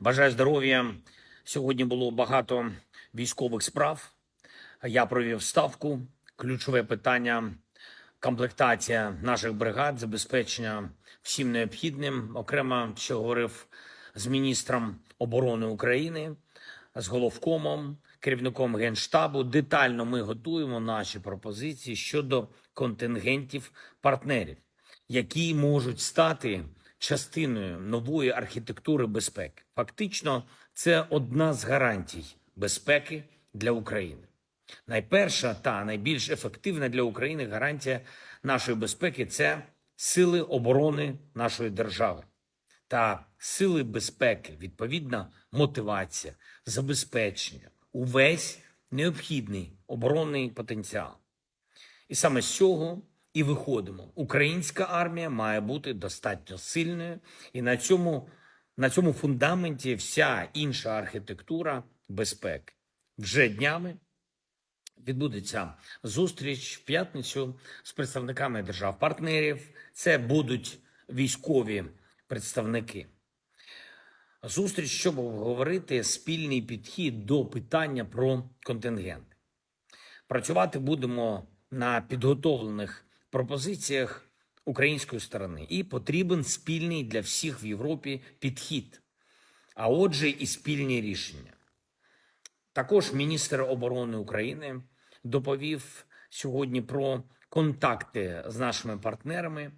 Бажаю здоров'я. Сьогодні було багато військових справ. Я провів ставку. Ключове питання комплектація наших бригад, забезпечення всім необхідним. Окремо ще говорив з міністром оборони України, з головкомом, керівником генштабу. Детально ми готуємо наші пропозиції щодо контингентів партнерів, які можуть стати частиною нової архітектури безпеки. Фактично, це одна з гарантій безпеки для України. Найперша та найбільш ефективна для України гарантія нашої безпеки це сили оборони нашої держави та сили безпеки, відповідна мотивація, забезпечення, увесь необхідний оборонний потенціал. І саме з цього і виходимо. Українська армія має бути достатньо сильною, і на цьому, на цьому фундаменті вся інша архітектура безпеки. Вже днями відбудеться зустріч в п'ятницю з представниками держав-партнерів. Це будуть військові представники. Зустріч, щоб обговорити спільний підхід до питання про контингенти. Працювати будемо на підготовлених пропозиціях української сторони, і потрібен спільний для всіх в Європі підхід, а отже, і спільні рішення. Також міністр оборони України доповів сьогодні про контакти з нашими партнерами,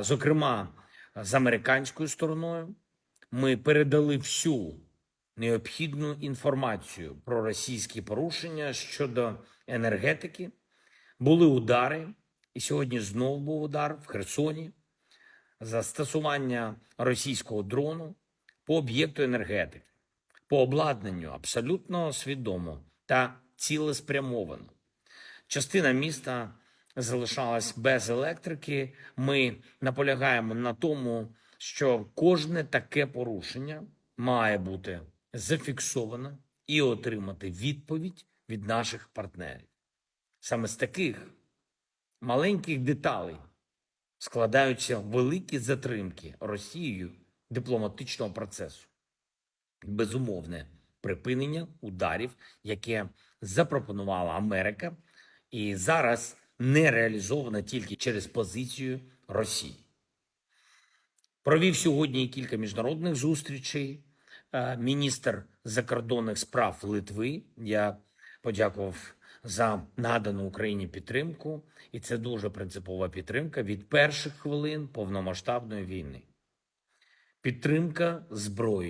зокрема з американською стороною. Ми передали всю необхідну інформацію про російські порушення щодо енергетики. Були удари, і сьогодні знову був удар в Херсоні застосування російського дрону по об'єкту енергетики по обладнанню абсолютно свідомо та цілеспрямовано. Частина міста залишалась без електрики. Ми наполягаємо на тому, що кожне таке порушення має бути зафіксовано і отримати відповідь від наших партнерів. Саме з таких маленьких деталей складаються великі затримки Росією дипломатичного процесу безумовне припинення ударів, яке запропонувала Америка, і зараз не реалізовано тільки через позицію Росії. Провів сьогодні кілька міжнародних зустрічей. Е, Міністр закордонних справ Литви. Я подякував за надану Україні підтримку, і це дуже принципова підтримка від перших хвилин повномасштабної війни. Підтримка зброї.